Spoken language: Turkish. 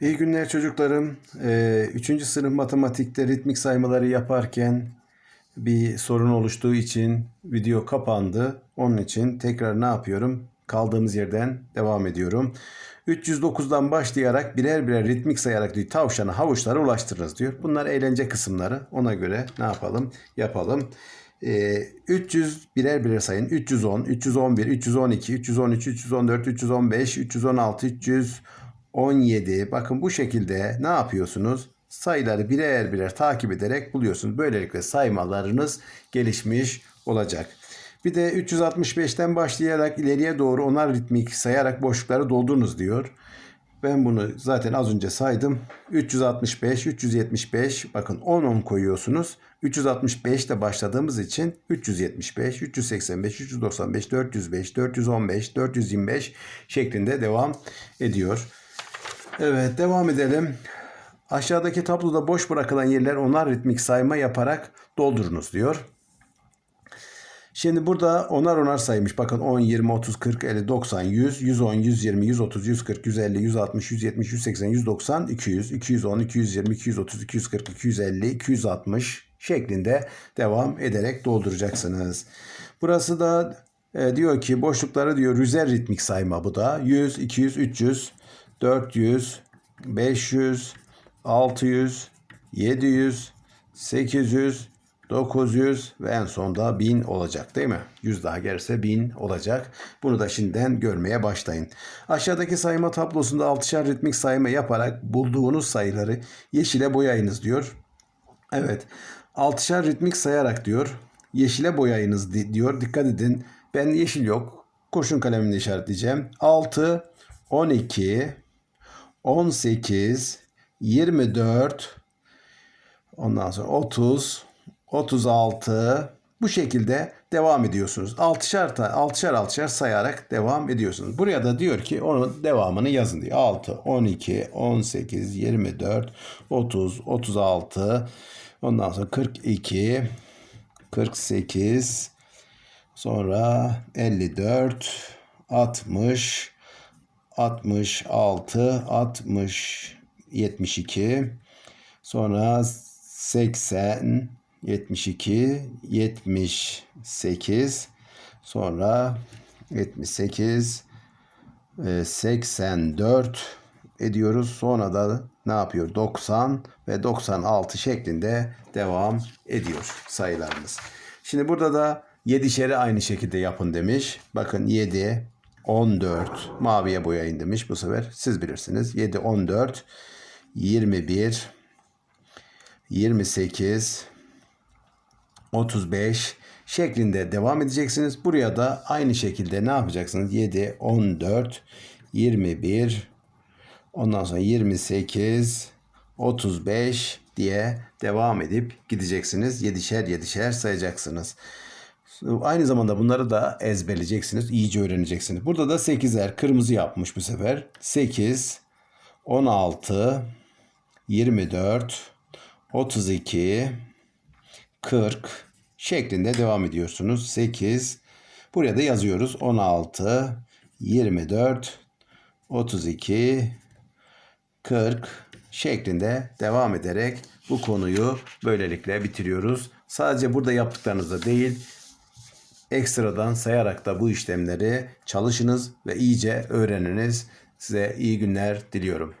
İyi günler çocuklarım. Ee, Üçüncü sınıf matematikte ritmik saymaları yaparken bir sorun oluştuğu için video kapandı. Onun için tekrar ne yapıyorum? Kaldığımız yerden devam ediyorum. 309'dan başlayarak birer birer ritmik sayarak diyor tavşanı havuçlara ulaştırırız diyor. Bunlar eğlence kısımları. Ona göre ne yapalım? Yapalım. Ee, 300 birer birer sayın. 310, 311, 312, 313, 314, 315, 316, 317. Bakın bu şekilde ne yapıyorsunuz? Sayıları birer birer takip ederek buluyorsunuz. Böylelikle saymalarınız gelişmiş olacak. Bir de 365'ten başlayarak ileriye doğru onar ritmik sayarak boşlukları doldurunuz diyor. Ben bunu zaten az önce saydım. 365, 375 bakın 10 10 koyuyorsunuz. 365 ile başladığımız için 375, 385, 395, 405, 415, 425 şeklinde devam ediyor. Evet devam edelim. Aşağıdaki tabloda boş bırakılan yerler onar ritmik sayma yaparak doldurunuz diyor. Şimdi burada onar onar saymış. Bakın 10, 20, 30, 40, 50, 90, 100, 110, 120, 130, 140, 150, 160, 170, 180, 190, 200, 210, 220, 230, 240, 250, 260 şeklinde devam ederek dolduracaksınız. Burası da e, diyor ki boşlukları diyor rüzer ritmik sayma bu da. 100, 200, 300, 400, 500, 600, 700, 800, 900 ve en sonda 1000 olacak değil mi? 100 daha gelirse 1000 olacak. Bunu da şimdiden görmeye başlayın. Aşağıdaki sayma tablosunda altışar ritmik sayma yaparak bulduğunuz sayıları yeşile boyayınız diyor. Evet. Altışar ritmik sayarak diyor. Yeşile boyayınız di- diyor. Dikkat edin. Ben yeşil yok. Kurşun kalemimle işaretleyeceğim. 6, 12, 18, 24, ondan sonra 30, 36 bu şekilde devam ediyorsunuz. Altışar, altışar altışar sayarak devam ediyorsunuz. Buraya da diyor ki onun devamını yazın diyor. 6, 12, 18, 24, 30, 36, ondan sonra 42, 48, sonra 54, 60, 66, 60, 72, sonra 80, 72, 78, sonra 78, e, 84 ediyoruz. Sonra da ne yapıyor? 90 ve 96 şeklinde devam ediyor sayılarımız. Şimdi burada da 7'şeri aynı şekilde yapın demiş. Bakın 7, 14 maviye boyayın demiş bu sefer. Siz bilirsiniz. 7, 14, 21, 28, 35 şeklinde devam edeceksiniz. Buraya da aynı şekilde ne yapacaksınız? 7, 14, 21, ondan sonra 28, 35 diye devam edip gideceksiniz. Yedişer yedişer sayacaksınız. Aynı zamanda bunları da ezberleyeceksiniz. iyice öğreneceksiniz. Burada da 8'er kırmızı yapmış bu sefer. 8, 16, 24, 32, 40 şeklinde devam ediyorsunuz. 8 buraya da yazıyoruz. 16 24 32 40 şeklinde devam ederek bu konuyu böylelikle bitiriyoruz. Sadece burada yaptıklarınızda değil ekstradan sayarak da bu işlemleri çalışınız ve iyice öğreniniz. Size iyi günler diliyorum.